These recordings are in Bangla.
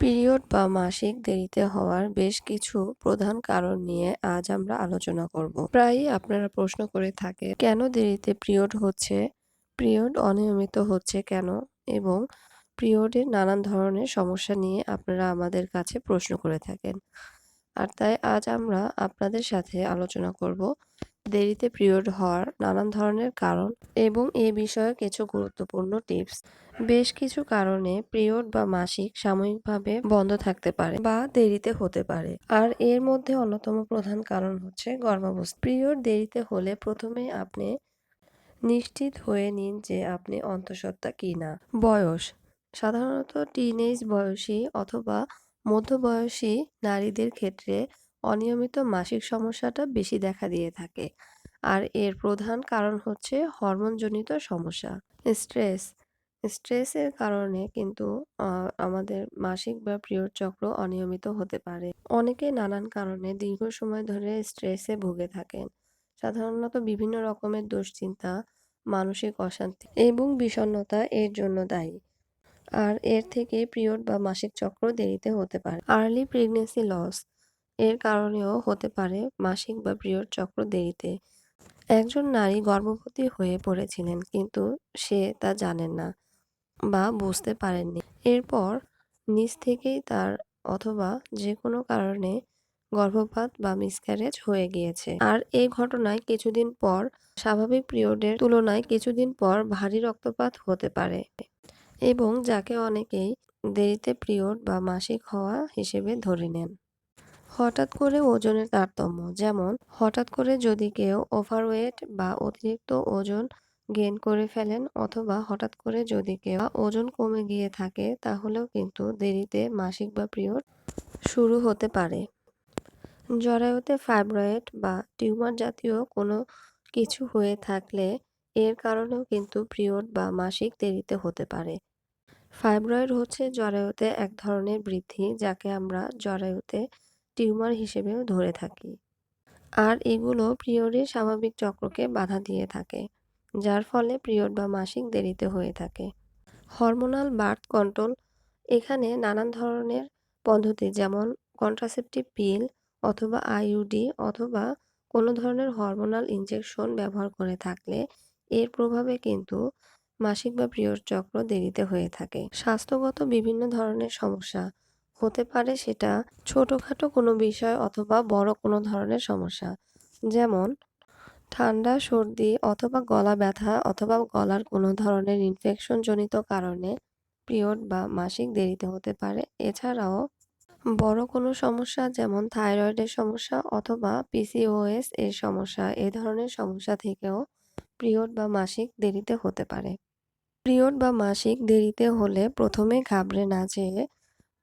পিরিয়ড বা মাসিক দেরিতে হওয়ার বেশ কিছু প্রধান কারণ নিয়ে আজ আমরা আলোচনা করব। প্রায়ই আপনারা প্রশ্ন করে থাকে কেন দেরিতে পিরিয়ড হচ্ছে? পিরিয়ড অনিয়মিত হচ্ছে কেন? এবং পিরিয়ডের নানান ধরনের সমস্যা নিয়ে আপনারা আমাদের কাছে প্রশ্ন করে থাকেন। আর তাই আজ আমরা আপনাদের সাথে আলোচনা করব দেরিতে পিরিয়ড হওয়ার নানান ধরনের কারণ এবং এ বিষয়ে কিছু গুরুত্বপূর্ণ টিপস। বেশ কিছু কারণে পিরিয়ড বা মাসিক সাময়িকভাবে বন্ধ থাকতে পারে বা দেরিতে হতে পারে। আর এর মধ্যে অন্যতম প্রধান কারণ হচ্ছে গর্ভাবস্থা। পিরিয়ড দেরিতে হলে প্রথমে আপনি নিশ্চিত হয়ে নিন যে আপনি অন্তঃসত্ত্বা কি না বয়স। সাধারণত টিনেজ বয়সী অথবা মধ্যবয়সী নারীদের ক্ষেত্রে অনিয়মিত মাসিক সমস্যাটা বেশি দেখা দিয়ে থাকে। আর এর প্রধান কারণ হচ্ছে হরমোনজনিত সমস্যা। স্ট্রেস। স্ট্রেসের কারণে কিন্তু আমাদের মাসিক বা পিরিয়ড চক্র অনিয়মিত হতে পারে। অনেকে নানান কারণে দীর্ঘ সময় ধরে স্ট্রেসে ভুগে থাকেন। সাধারণত বিভিন্ন রকমের দুশ্চিন্তা, মানসিক অশান্তি এবং বিষণ্ণতা এর জন্য দায়ী। আর এর থেকে পিরিয়ড বা মাসিক চক্র দেরিতে হতে পারে। Early pregnancy loss. এর কারণেও হতে পারে মাসিক বা পিরিয়ড চক্র দেরিতে। একজন নারী গর্ভবতী হয়ে পড়েছিলেন, কিন্তু সে তা জানেন না বা বুঝতে পারেননি। এরপর নিজ থেকেই তার অথবা যে কোনো কারণে গর্ভপাত বা মিসক্যারেজ হয়ে গিয়েছে। আর এই ঘটনায় কিছুদিন পর, স্বাভাবিক পিরিয়ডের তুলনায় কিছুদিন পর ভারী রক্তপাত হতে পারে এবং যাকে অনেকেই দেরিতে পিরিয়ড বা মাসিক হওয়া হিসেবে ধরে নেন। হঠাৎ করে ওজনের তারতম্য, যেমন হঠাৎ করে যদি কেউ ওভারওয়েট বা অতিরিক্ত ওজন গেন করে ফেলেন অথবা হঠাৎ করে যদি কেউ ওজন কমে গিয়ে থাকে, তাহলেও কিন্তু দেরিতে মাসিক বা পিরিয়ড শুরু হতে পারে। জরায়ুতে ফাইব্রয়েড বা টিউমার জাতীয় কোনো কিছু হয়ে থাকলে এর কারণেও কিন্তু পিরিয়ড বা মাসিক দেরিতে হতে পারে। ফাইব্রয়েড হচ্ছে জরায়ুতে এক ধরনের বৃদ্ধি, যাকে আমরা জরায়ুতে টিউমার হিসেবেও ধরে থাকি। আর এগুলো পিরিয়ডের স্বাভাবিক চক্রকে বাধা দিয়ে থাকে, যার ফলে পিরিয়ড বা মাসিক দেরিতে হয়ে থাকে। হরমোনাল বার্থ কন্ট্রোল এখানে নানান ধরনের পদ্ধতি, যেমন কন্ট্রাসেপটিভ পিল অথবা আইইউডি অথবা কোনো ধরনের হরমোনাল ইনজেকশন ব্যবহার করে থাকলে এর প্রভাবে কিন্তু মাসিক বা পিরিয়ড চক্র দেরিতে হয়ে থাকে। স্বাস্থ্যগত বিভিন্ন ধরনের সমস্যা হতে পারে সেটা ছোটোখাটো কোনো বিষয় অথবা বড় কোনো ধরনের সমস্যা। যেমন, ঠান্ডা, সর্দি অথবা গলা ব্যথা অথবা গলার কোনো ধরনের ইনফেকশন জনিত কারণে পিরিয়ড বা মাসিক দেরিতে হতে পারে। এছাড়াও, বড় কোনো সমস্যা যেমন থাইরয়েডের সমস্যা অথবা পিসিওএস এর সমস্যা, এ ধরনের সমস্যা থেকেও পিরিয়ড বা মাসিক দেরিতে হতে পারে। পিরিয়ড বা মাসিক দেরিতে হলে প্রথমে ঘাবড়ে না যেয়ে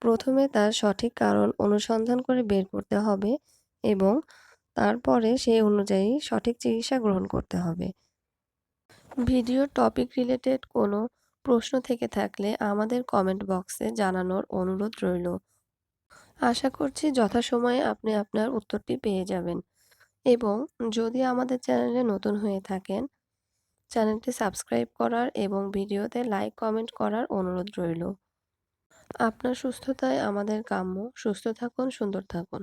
প্রথমে তার সঠিক কারণ অনুসন্ধান করে বের করতে হবে এবং তারপরে সেই অনুযায়ী সঠিক চিকিৎসা গ্রহণ করতে হবে। ভিডিও টপিক রিলেটেড কোনো প্রশ্ন থেকে থাকলে আমাদের কমেন্ট বক্সে জানানোর অনুরোধ রইল। আশা করছি যথাসময়ে আপনি আপনার উত্তরটি পেয়ে যাবেন। এবং যদি আমাদের চ্যানেলে নতুন হয়ে থাকেন, চ্যানেলটি সাবস্ক্রাইব করার এবং ভিডিওতে লাইক কমেন্ট করার অনুরোধ রইল। আপনার সুস্থতাই আমাদের কাম্য। সুস্থ থাকুন সুন্দর থাকুন।